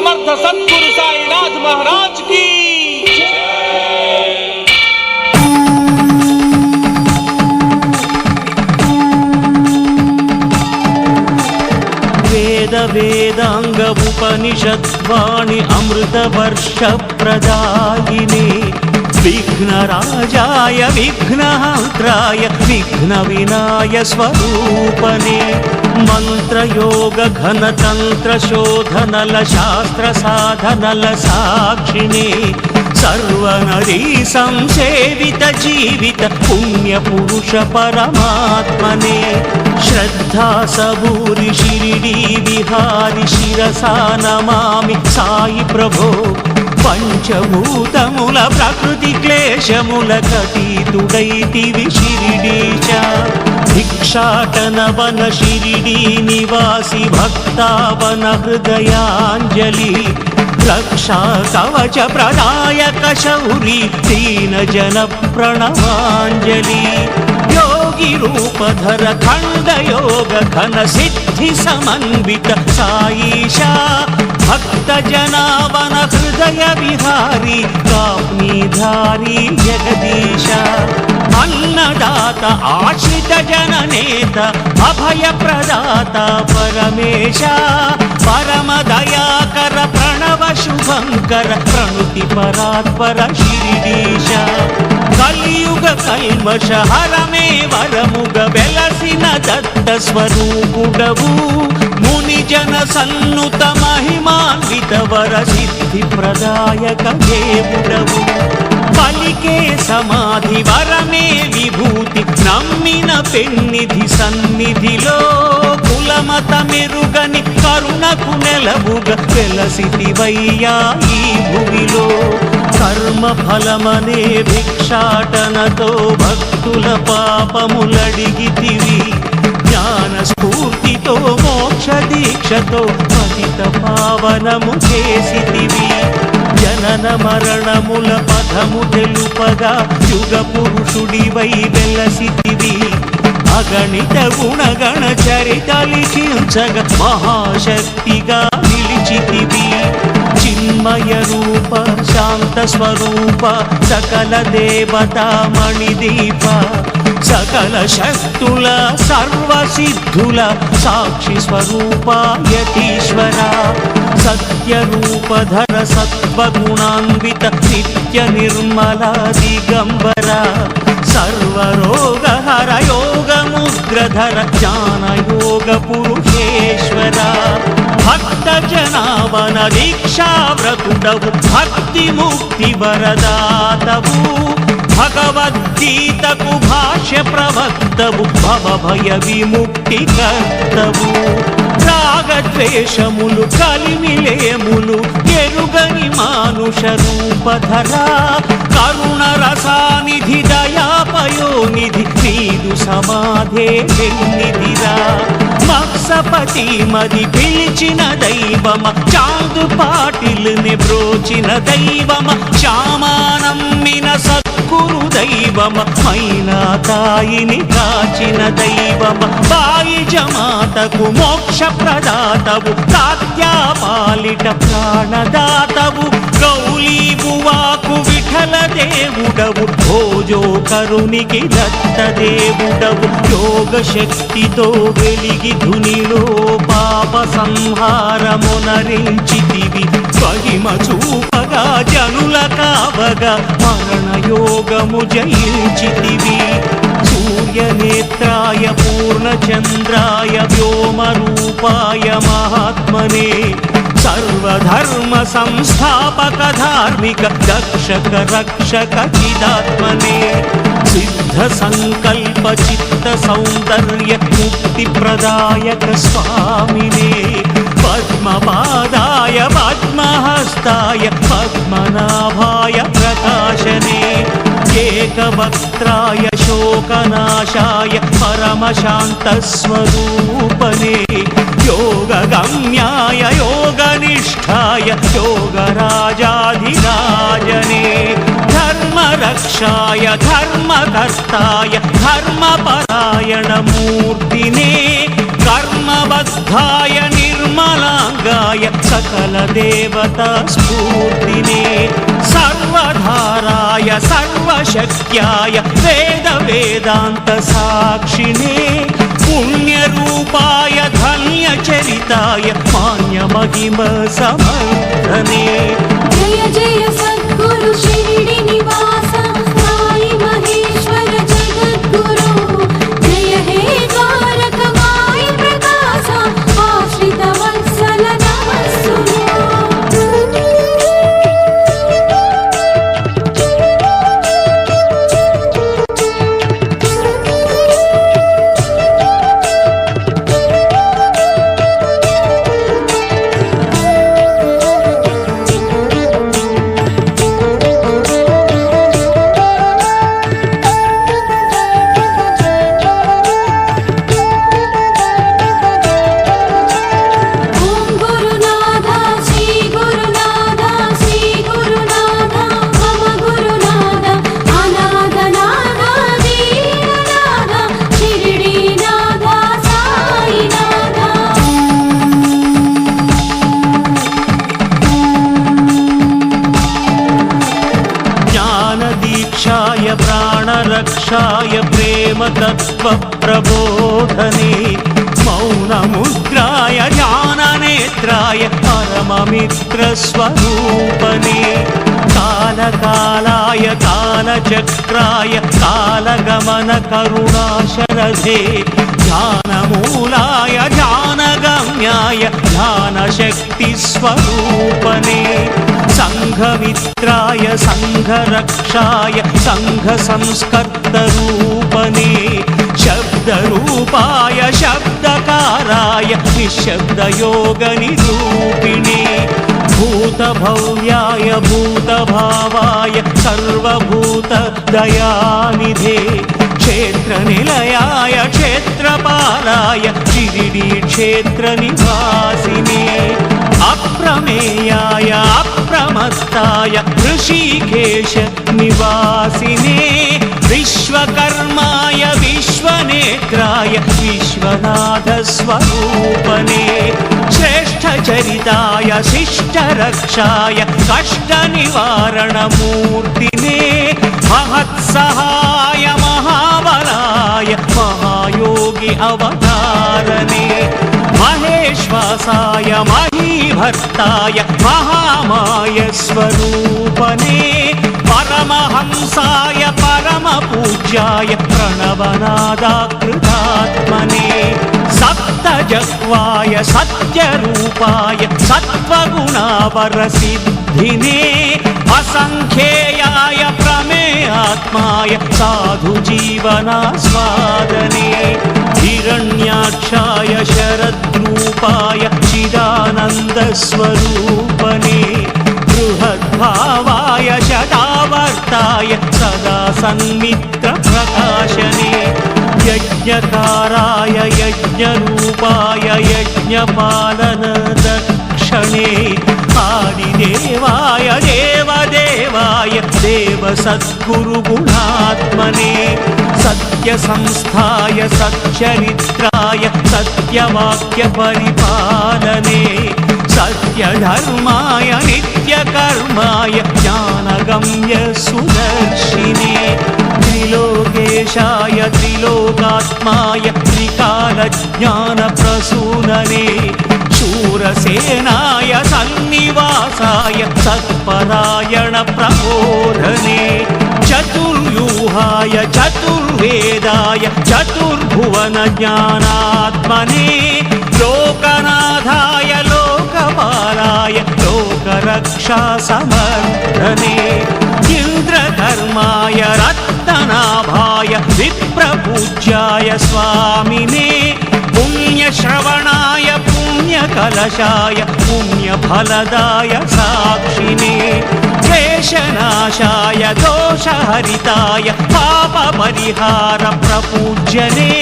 సమర్థ సద్గురు సాయినాథ్ మహారాజ్కి వేద వేదాంగ ఉపనిషద్వాణి అమృత వర్ష ప్రదాయిని విఘ్నరాజాయ విఘ్నహంత్రాయ విఘ్న వినాయ స్వరూపనే మంత్రయోగ ఘనతంత్ర శోధనల శాస్త్ర సాధనల సాక్షిణి సర్వనరీ సంసేవిత జీవిత పుణ్య పురుష పరమాత్మనే శ్రద్ధా పంచభూతముల ప్రకృతి క్లేశముల కతీతుడైతివి షిరిడీచ. భిక్షాటన వన శిరిడీ నివాసి భక్తావన హృదయాంజలి. రక్షా కవచ ప్రదాయక శౌరి దీన జన ప్రణవాంజలి. యో పధర ఖండయోగ ఘన సిద్ధి సమన్విత సాయిషా భక్త జనావన హృదయ విహారీ కాప్నిధారి జగదీశ. అన్నదాత ఆశ్రిత జననేత అభయ ప్రదాత పరమేశ. పరమ దయాకర ప్రణవ శుభంకర ప్రణుతి పరాత్పర శిరిడీశ కలియుగ కల్మషహరమే వరముగ వెలసిన దత్త స్వరూపుడవు. ముని జన సన్నుత మహిమాన్విత వర సిద్ధి ప్రదాయక దేవుడవు. పలికే సమాధి వరమే విభూతి నమ్మిన పెన్నిధి సన్నిధిలో కులమత మెరుగని కరుణకు నెలవుగా వెలసిటివయ్యా ఈ భూమిలో. ఫలమనే భిక్షాటనతో భక్తుల పాపములడిగితివి. జ్ఞానస్ఫూర్తితో మోక్ష దీక్షతో పతిత పావనము చేసితివి. జనన మరణముల పదము తెలుపగా యుగ పురుషుడివై వెలసితివి. అగణిత గుణగణ చరిత లిఖించగ మహాశక్తిగా నిలిచితివి. చిన్మయరు రూప శాంత స్వరూప సకల దేవతా మణిదీప సకల శక్తుల సర్వసిద్ధుల సాక్షి స్వరూప యతీశ్వర. సత్య రూపధర సత్వగుణాన్విత నిత్య నిర్మల దిగంబర. సర్వరోగహర యోగ జ్ఞానయోగ జ్ఞాన పురుషేశ్వర. ఉండవు భక్తి ముక్తి వరదాతవు. భగవద్గీతకు భాష్య ప్రవక్తవు భవ భయ విముక్తి కర్తవు. రాగద్వేషములు కలిమిలేములు ఎరుగని మానుష రూపధర. కరుణ రసానిధి దయాపయోనిధి నీదు సమాధే నిధిరా మత్సపతి మది పిలిచిన దైవమ? చాందు పాటిల్ని బ్రోచిన దైవమ? శ్యామానమ్మిన సద్గురు దైవమ? మైనా తాయిని కాచిన దైవమ? బాయి జమాతకు మోక్ష ప్రదాతవు తాత్యా పాలిట ప్రాణదాతవు గౌలీ బువాకు విఠల దేవుడవు భోజో కరునికి దత్త దేవుడవు యోగ శక్తితో వెలిగి ధునిలో పాప సంహారమునరించితివి మహిమ చూపగా జనుల కావగా మరణ యోగము జయించితివి. సూర్యనేత్రాయ పూర్ణచంద్రాయ వ్యోమరూపాయ మహాత్మనే. సర్వధర్మ సంస్థాపక ధార్మిక దక్షక రక్షక చిదాత్మనే సిద్ధ సంకల్ప చిత్త సౌందర్య ఏకవక్త్రాయ శోకనాశాయ పరమశాంతస్వరూపనే. యోగగమ్యాయ యోగనిష్టాయ యోగరాజాధిరాజనే. ధర్మరక్షాయ ధర్మకర్తాయ ధర్మపరాయణమూర్తినే. కర్మబద్ధాయ నిర్మలాంగాయ సకల సకల దేవత స్ఫూర్తినే సర్వధారాయ సర్వశక్యాయ వేద వేదాంత సాక్షినే పుణ్యరూపాయ ధన్యచరితాయ మాన్య రక్షాయ ప్రేమ తత్వ ప్రబోధనే మౌనముద్రాయ జ్ఞాననేత్రాయ పరమమిత్రస్వరూపనే कालकालाय कालचक्राय कालगमनकरुणाशरथे ध्यानमूलाय ध्यानगम्याय ध्यानशक्तिस्वरूपने सङ्घमित्राय सङ्घरक्षाय सङ्घसंस्कर्तरूपने शब्दरूपाय शब्दकाराय निःशब्दयोगनिरूपिणे भूतभव्याय भूतभावाय सर्वभूतदयानिधे क्षेत्रनिलयाय क्षेत्रपालाय शिरिडी क्षेत्रनिवासिने अप्रमेयाय अप्रमत्ताय ऋषिकेश निवासिने విశ్వకర్మాయ విశ్వనేత్రాయ విశ్వనాథస్వరూపనే. శ్రేష్టచరితాయ శిష్టరక్షాయ కష్టనివారణమూర్తినే. మహత్సహాయ మహాబలాయ మహాయోగి అవతారనే మహేశ్వాసాయ మహీభర్తాయ మహామాయ స్వరూపనే పరమహంసాయ परमपूज्याय प्रणवनादाकृतात्मने सप्तजह्वाय सत्यरूपाय सत्त्वगुणावरसिद्धिने असङ्ख्येयाय प्रमेयात्माय साधुजीवनास्वादने हिरण्याक्षाय शरद्रूपाय चिदानन्दस्वरूपने बृहद्भावाय शतावर्ताय सदा सन्मित्रप्रकाशने यज्ञकाराय यज्ञरूपाय यज्ञपालनदक्षणे देवसद्गुरुगुणात्मने सत्यसंस्थाय सच्चरित्राय सत्यवाक्यपरिपालने सत्यधर्माय नित्यकर्माय ज्ञानगम्य सुदर्शिने त्रिलोकेशाय त्रिलोकात्माय त्रिकालज्ञानप्रसूनने शूरसेनाय सन्निवासाय सत्परायणप्रबोधने चतुर्व्यूहाय चतुर्वेदाय चतुर्भुवनज्ञानात्मने लोकनाथाय लोकपालाय लोकरक्षासमर्थने इन्द्रधर्माय रत्ननाभाय కలశాయ పుణ్యఫలదాయ సాక్షిణే క్లేశనాశాయ దోషహరితాయ పాప పరిహార ప్రపూజ్యనే.